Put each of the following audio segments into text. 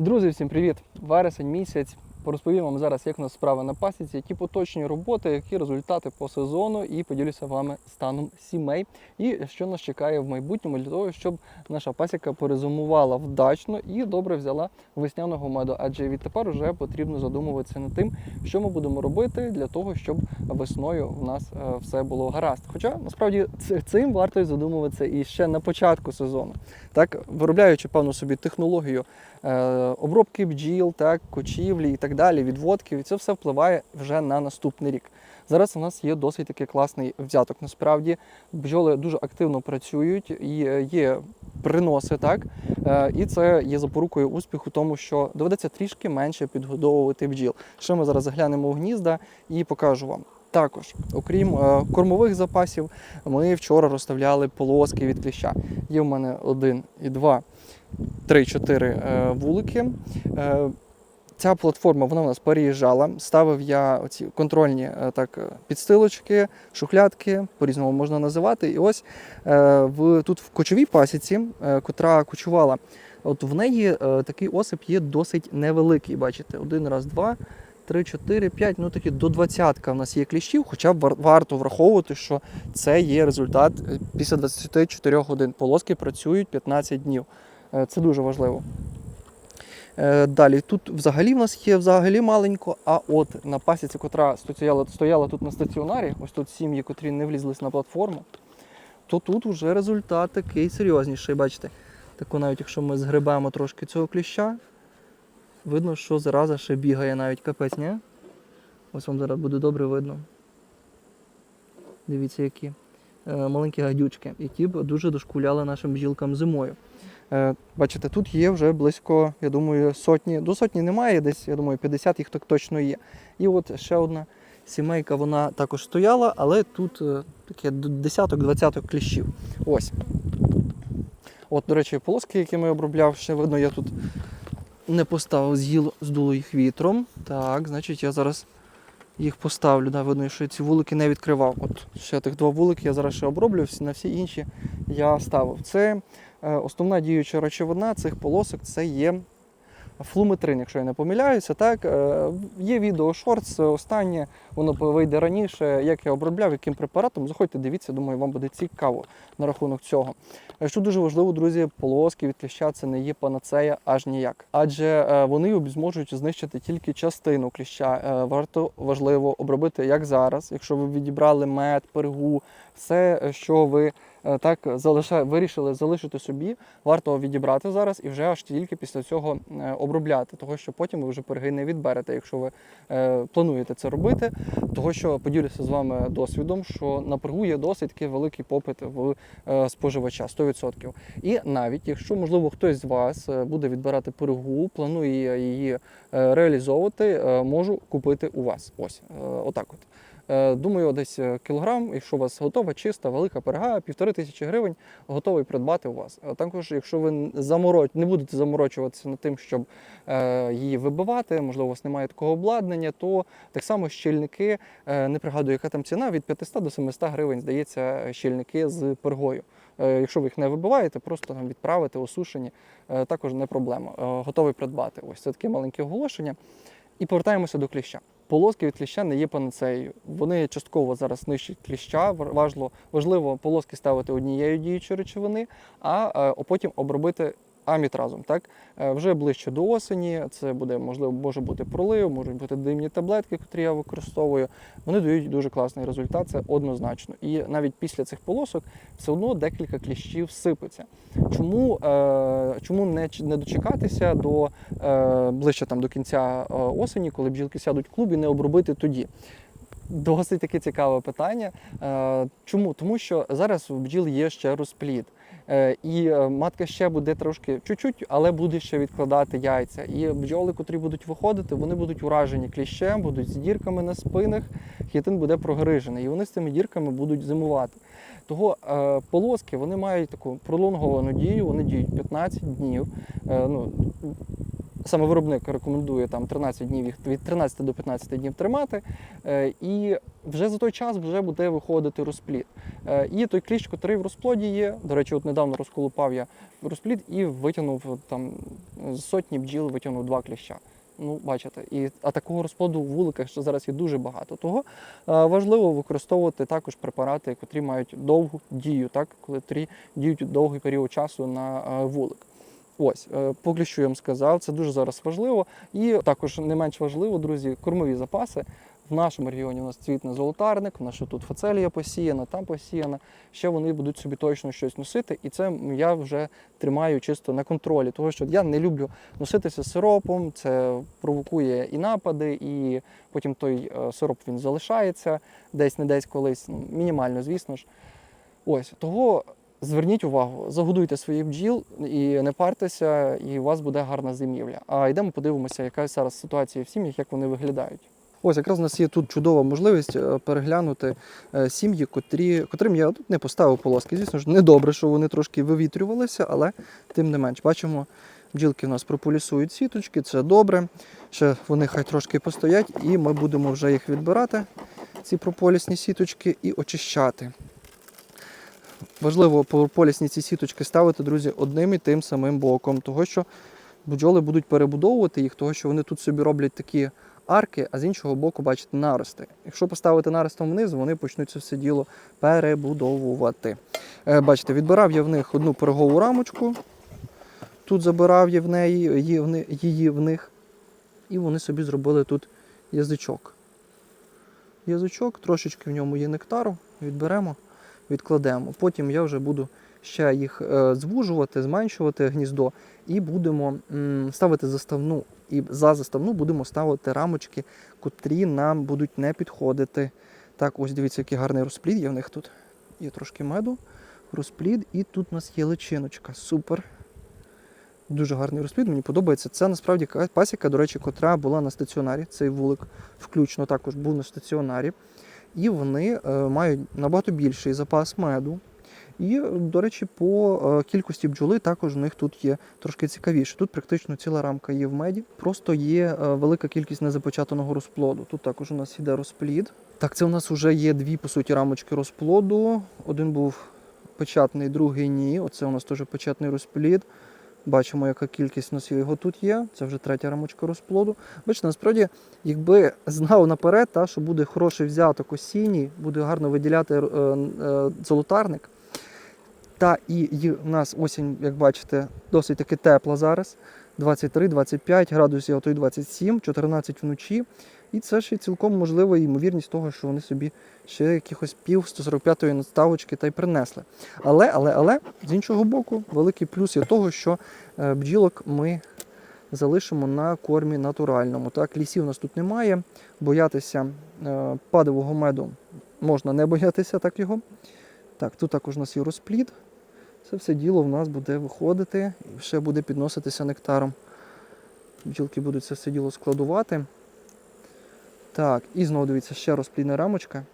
Друзі, всім привіт! Вересень місяць. Порозповім вам зараз, як у нас справи на пасіці, які поточні роботи, які результати по сезону, і поділюся вами станом сімей і що нас чекає в майбутньому для того, щоб наша пасіка перезимувала вдачно і добре взяла весняного меду. Адже відтепер вже потрібно задумуватися над тим, що ми будемо робити для того, щоб весною в нас е, все було гаразд. Хоча насправді цим варто задумуватися і ще на початку сезону, так виробляючи певну собі технологію е, обробки бджіл, так, кочівлі і так далі, відводків, і це все впливає вже на наступний рік. Зараз у нас є досить такий класний взяток. Насправді бджоли дуже активно працюють і е, є приноси, так Е, і це є запорукою успіху, тому що доведеться трішки менше підгодовувати бджіл. Ще ми зараз заглянемо в гнізда і покажу вам. Також, окрім е, кормових запасів, ми вчора розставляли полоски від кліща. Є в мене один і два, три, чотири е, вулики. Е, Ця платформа вона у нас переїжджала. Ставив я оці контрольні е, так, е, підстилочки, шухлядки, по-різному можна називати. І ось е, в, тут в кочовій пасіці, котра кочувала, от в неї такий осип є досить невеликий. Бачите, один раз, два. 3, 4, 5, ну такі до 20 в нас є кліщів, хоча б вар- варто враховувати, що це є результат після 24 годин. Полоски працюють 15 днів. Це дуже важливо. Е, Далі тут взагалі в нас є взагалі маленько, а от на пасіці, котра стояла, стояла тут на стаціонарі, ось тут сім'ї, котрі не влізлись на платформу, то тут вже результат такий серйозніший. Бачите, тако навіть якщо ми згребемо трошки цього кліща, видно, що зараза ще бігає навіть капець, ні? Ось вам зараз буде добре видно. Дивіться, які е, маленькі гадючки, які б дуже дошкуляли нашим бджілкам зимою. Е, Бачите, тут є вже близько, я думаю, сотні. До сотні немає, десь, я думаю, 50 їх так точно є. І от ще одна сімейка, вона також стояла, але тут е, таке десяток-двадцяток кліщів. Ось. От, до речі, полоски, які ми обробляв, ще видно, я тут не поставив, з'їло, здуло їх вітром. Так, значить, я зараз їх поставлю. Да, видно, що ці вулики не відкривав. От ще тих два вулики я зараз ще оброблю, на всі інші я ставив. Це основна діюча речовина цих полосок це є флуметрин, якщо я не помиляюся. Так? Е, Є відео шортс, останнє, воно вийде раніше, як я обробляв, яким препаратом. Заходьте, дивіться, думаю, вам буде цікаво на рахунок цього. Е, Що дуже важливо, друзі, полоски від кліща це не є панацея аж ніяк. Адже е, вони зможуть знищити тільки частину кліща. Е, Варто важливо обробити як зараз, якщо ви відібрали мед, пергу, все, е, що ви е, так залиша... вирішили залишити собі, варто відібрати зараз і вже аж тільки після цього е, обробляти, того що потім ви вже перги не відберете, якщо ви е, плануєте це робити. Того що поділюся з вами досвідом, що на пергу є досить такий великий попит в е, споживача 100%. І навіть якщо, можливо, хтось з вас е, буде відбирати пергу, планує її е, реалізовувати, е, можу купити у вас. Ось е, отак от. Е, Думаю, десь е, кілограм, якщо у вас готова, чиста, велика перга, півтори тисячі гривень готовий придбати у вас. Також, якщо ви замороч... не будете заморочуватися над тим, щоб е, її вибивати, можливо, у вас немає такого обладнання, то так само щільники, е, не пригадую, яка там ціна, від 500 до 700 гривень, здається, щільники з пергою. Е, Якщо ви їх не вибиваєте, просто там відправити, осушені, е, також не проблема. Е, Готовий придбати. Ось це таке маленьке оголошення. І повертаємося до кліща. Полоски від кліща не є панацеєю. Вони частково зараз нищать кліща. Важливо, важливо полоски ставити однією діючої речовини, а е, потім обробити амітразом. Так? Е, Вже ближче до осені, це буде можливо, може бути пролив, можуть бути димні таблетки, які я використовую. Вони дають дуже класний результат, це однозначно. І навіть після цих полосок все одно декілька кліщів сипеться. Чому, е, чому не, не дочекатися до е, ближче там до кінця е, осені, коли бджілки сядуть в клубі, не обробити тоді? Досить таке цікаве питання. Е, Чому? Тому що зараз у бджіл є ще розплід. Е, І е, матка ще буде трошки чуть-чуть, але буде ще відкладати яйця. І бджоли, котрі будуть виходити, вони будуть уражені кліщем, будуть з дірками на спинах, хітин буде прогрижений, і вони з цими дірками будуть зимувати. Того е, полоски вони мають таку пролонговану дію, вони діють 15 днів. Ну, саме виробник рекомендує там 13 днів їх від 13 до 15 днів тримати, е, і вже за той час вже буде виходити розплід. Е, І той кліщ, який в розплоді є. До речі, от недавно розколупав я розплід і витягнув там з сотні бджіл, витягнув два кліща. Ну, бачите, і а такого розплоду в вуликах ще зараз є дуже багато. Того е, важливо використовувати також препарати, які мають довгу дію, так, котрі діють довгий період часу на е, вулик. Ось, е, поки що я вам сказав, це дуже зараз важливо. І також не менш важливо, друзі, кормові запаси. В нашому регіоні у нас цвітне золотарник, в нас ще тут фацелія посіяна, там посіяна. Ще вони будуть собі точно щось носити, і це я вже тримаю чисто на контролі. Тому що я не люблю носитися сиропом, це провокує і напади, і потім той е, сироп він залишається десь не десь колись, ну, мінімально, звісно ж. Ось того зверніть увагу, загодуйте своїх бджіл і не партеся, і у вас буде гарна зимівля. А йдемо подивимося, яка зараз ситуація в сім'ях, як вони виглядають. Ось якраз у нас є тут чудова можливість е, переглянути е, сім'ї, котрі, котрим я тут не поставив полоски. Звісно ж, не добре, що вони трошки вивітрювалися, але тим не менш. Бачимо, бджілки у нас прополісують сіточки, це добре. Ще вони хай трошки постоять, і ми будемо вже їх відбирати, ці прополісні сіточки, і очищати. Важливо прополісні ці сіточки ставити, друзі, одним і тим самим боком, того що бджоли будуть перебудовувати їх, того що вони тут собі роблять такі арки, а з іншого боку, бачите, нарости. Якщо поставити наростом вниз, вони почнуть це все діло перебудовувати. Е, Бачите, відбирав я в них одну пирогову рамочку. Тут забирав я в неї її в них. І вони собі зробили тут язичок. Язичок, трошечки в ньому є нектару, відберемо, відкладемо. Потім я вже буду ще їх е, звужувати, зменшувати гніздо і будемо ставити заставну. І за заставну будемо ставити рамочки, котрі нам будуть не підходити. Так, ось дивіться, який гарний розплід є в них тут. Є трошки меду, розплід, і тут у нас є личиночка. Супер. Дуже гарний розплід, мені подобається. Це насправді пасіка, до речі, котра була на стаціонарі. Цей вулик включно також був на стаціонарі. І вони е, мають набагато більший запас меду. І, е, до речі, по е, кількості бджоли також у них тут є трошки цікавіше. Тут практично ціла рамка є в меді. Просто є велика кількість незапечатаного розплоду. Тут також у нас іде розплід. Так, це у нас вже є дві, по суті, рамочки розплоду. Один був печатний, другий ні. Оце у нас теж печатний розплід. Бачимо, яка кількість у нас його тут є. Це вже третя рамочка розплоду. Бачите, насправді, якби знав наперед, та, що буде хороший взяток осінній, буде гарно виділяти е, е, золотарник. Та і, і у нас осінь, як бачите, досить таки тепла зараз. 23-25 градусів, а то й 27, 14 вночі. І це ще цілком можлива ймовірність того, що вони собі ще якихось пів 145-ї надставочки та й принесли. Але, але, але, з іншого боку, великий плюс є того, що е, бджілок ми залишимо на кормі натуральному. Так, лісів у нас тут немає. Боятися е, падового меду можна не боятися так його. Так, тут також у нас є розплід. Це все діло в нас буде виходити і ще буде підноситися нектаром. Бджілки будуть це все діло складувати. Так, і знову дивіться, ще розплідна рамочка.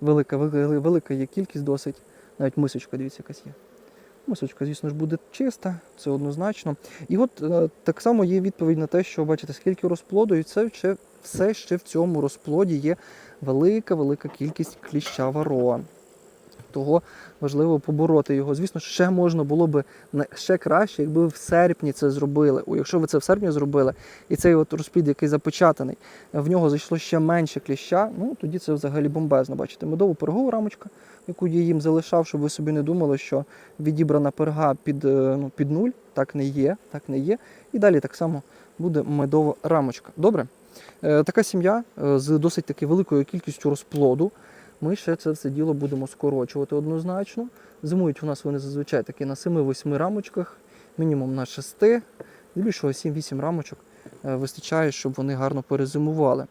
Велика, велика, є кількість досить. Навіть мисочка, дивіться, якась є. Мисочка, звісно ж, буде чиста, це однозначно. І от е, так само є відповідь на те, що бачите, скільки розплоду, і це ще, все ще в цьому розплоді є велика-велика кількість кліща вароа. Того важливо побороти його. Звісно, ще можна було б ще краще, якби ви в серпні це зробили. О, якщо ви це в серпні зробили, і цей от розплід, який запечатаний, в нього зайшло ще менше кліща, ну тоді це взагалі бомбезно. Бачите, медово пергова рамочка, яку я їм залишав, щоб ви собі не думали, що відібрана перга під, е, ну, під нуль. Так не є, так не є. І далі так само буде медова рамочка. Добре? Е, така сім'я е, з досить таки великою кількістю розплоду. Ми ще це все діло будемо скорочувати однозначно. Зимують у нас вони зазвичай таки на 7-8 рамочках, мінімум на 6, здебільшого 7-8 рамочок е, вистачає, щоб вони гарно перезимували.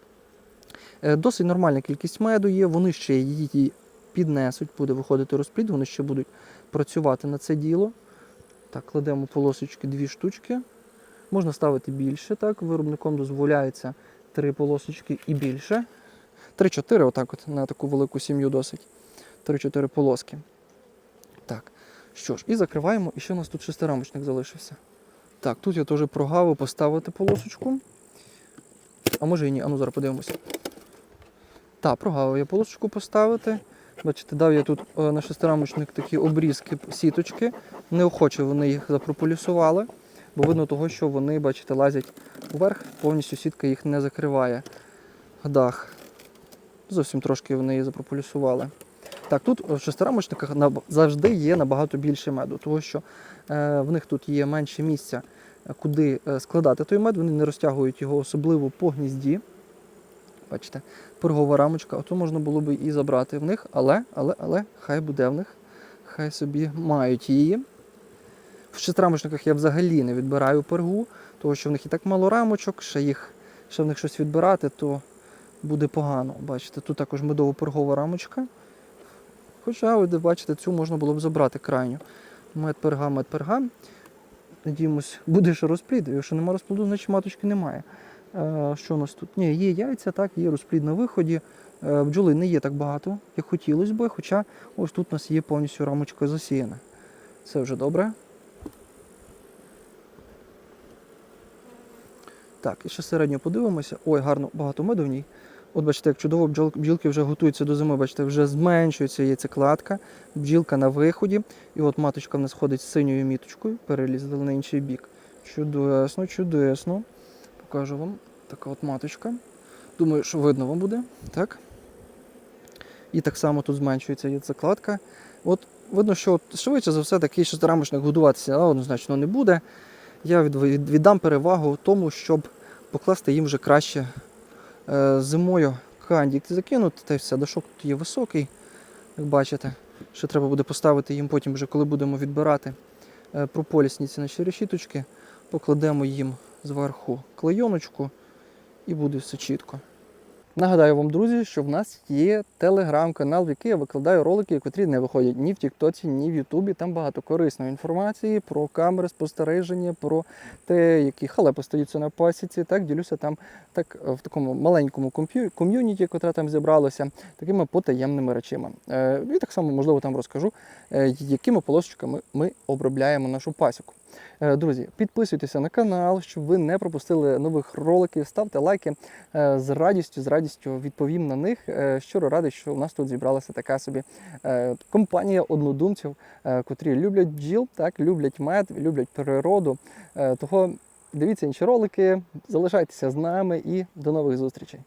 Е, Досить нормальна кількість меду є, вони ще її піднесуть, буде виходити розплід, вони ще будуть працювати на це діло. Так, кладемо полосочки дві штучки. Можна ставити більше, так, виробником дозволяється три полосочки і більше. 3-4, отак от на таку велику сім'ю досить. 3-4 полоски. Так. Що ж, і закриваємо. І ще у нас тут шестирамочник залишився. Так, тут я теж прогавив поставити полосочку. А може і ні, а ну зараз подивимося. Так, прогавив я полосочку поставити. Бачите, дав я тут е, на шестирамочник такі обрізки сіточки. Неохоче вони їх запрополісували, бо видно того, що вони, бачите, лазять вверх, повністю сітка їх не закриває. Дах. Зовсім трошки вони її запрополісували. Так, тут в шестирамочниках завжди є набагато більше меду, тому що е, в них тут є менше місця, е, куди е, складати той мед, вони не розтягують його особливо по гнізді. Бачите, пергова рамочка, ото можна було би і забрати в них, але, але, але, хай буде в них, хай собі мають її. В шестирамочниках я взагалі не відбираю пергу, тому що в них і так мало рамочок, ще їх, ще в них щось відбирати, то буде погано. Бачите, тут також медово-пергова рамочка. Хоча, ви бачите, цю можна було б забрати крайню. Мед-перга, мед-перга. Надіємось, буде ще розплід. Якщо немає розплоду, значить маточки немає. Е, що у нас тут? Ні, є яйця, так, є розплід на виході. Е, бджоли не є так багато, як хотілося б, хоча ось тут у нас є повністю рамочка засіяна. Це вже добре. Так, і ще середньо подивимося. Ой, гарно, багато меду в ній. От бачите, як чудово бджілки вже готуються до зими, бачите, вже зменшується яйцекладка, бджілка на виході. І от маточка в нас ходить з синьою міточкою, перелізла на інший бік. Чудесно, чудесно. Покажу вам. Така от маточка. Думаю, що видно вам буде. Так. І так само тут зменшується яйцекладка. От видно, що швидше за все такий шестирамочник годуватися однозначно не буде. Я від- від- віддам перевагу тому, щоб покласти їм вже краще е, зимою кандік закинути, та й все. Дошок тут є високий, як бачите. Ще треба буде поставити їм потім, вже коли будемо відбирати е, прополісні ці наші решіточки, покладемо їм зверху клейоночку і буде все чітко. Нагадаю вам, друзі, що в нас є телеграм-канал, в який я викладаю ролики, котрі не виходять ні в Тіктоці, ні в Ютубі. Там багато корисної інформації про камери спостереження, про те, які халепи стаються на пасіці. Так, ділюся там так в такому маленькому ком'юніті, котре там зібралося, такими потаємними речами. Е, і так само, можливо, там розкажу, е, якими полосочками ми обробляємо нашу пасіку. Е, Друзі, підписуйтеся на канал, щоб ви не пропустили нових роликів, ставте лайки. Е, З радістю, з радістю відповім на них. Е, Щиро радий, що у нас тут зібралася така собі компанія однодумців, котрі люблять бджіл, так, люблять мед, люблять природу. Того дивіться інші ролики, залишайтеся з нами і до нових зустрічей.